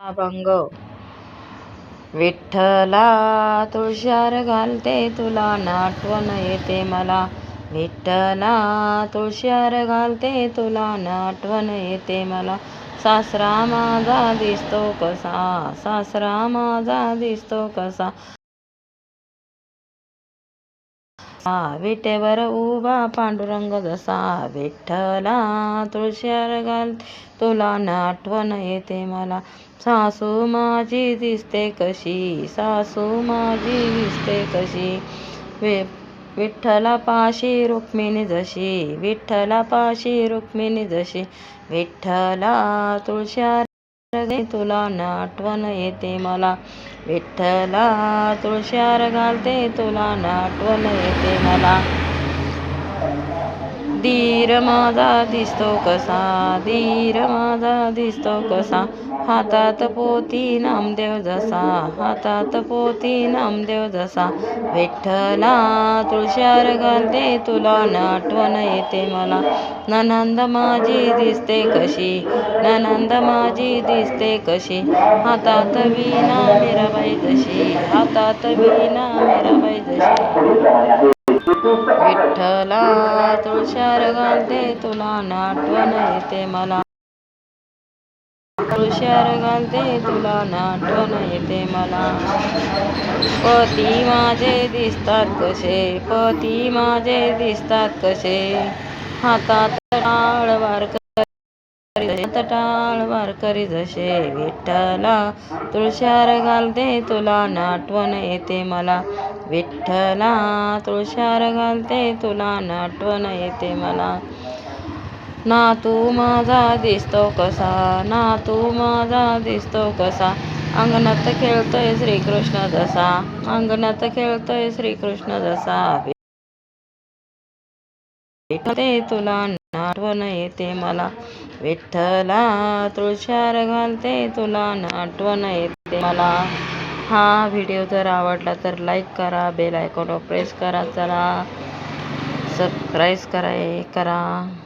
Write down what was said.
अभंग. विठ्ठला तुळशार घालते तुला नाटवण येते मला. विठ्ठला तुळशार घालते तुला नाटवण येते मला. सासरा माझा दिसतो कसा? सासरा माझा दिसतो कसा? विटेवर उभा पांडुरंग जसा विठ्ठला तुळशीवर घाल तुला नाटवण येते मला सासू माझी दिसते कशी सासू माझी दिसते कशी वि विठ्ठला पाशी रुक्मिणी जशी विठ्ठला पाशी रुक्मिणी जशी विठ्ठला तुळशीवर तुला तुला आठवण येते मला. विठ्ठला तुळशार घालते तुला नाटवण येते मला. धीर माझा दिसतो कसा? धीर माझा दिसतो कसा? हातात पोती नामदेव जसा. हातात पोती नामदेव जसा. विठ्ठला तुळशार घालते तुला नाटवण येते मला. ननंद माझी दिसते कशी? ननंद माझी दिसते कशी? हातात वीणा मीराबाई जशी. हातात वीणा मीराबाई जशी. विठ्ठला तुळशार घालते तुला नाटवण येते मला. तुळशार घालते तुला नाटवण येते मला. पती माझे दिसतात कसे? पती माझे दिसतात कसे? हातात टाळ वारकरी टाळ वारकरी जसे. विठ्ठला तुळशार घालते तुला नाटवण येते मला. विठ्ठला तुळशार घालते तुला नाटवण येते मला. ना तू माझा दिसतो कसा ना तू माझा दिसतो कसा. अंगणात खेळतोय श्रीकृष्ण जसा अंगणात खेळतोय श्रीकृष्ण जसा. विठ्ठते तुला नाटवण येते मला. विठ्ठला तुळशार घालते तुला नाटवण येते मला. हा व्हिडिओ जर आवडला तर लाईक करा बेल आयकॉनवर प्रेस करा चला. सबस्क्राईब करा हे करा.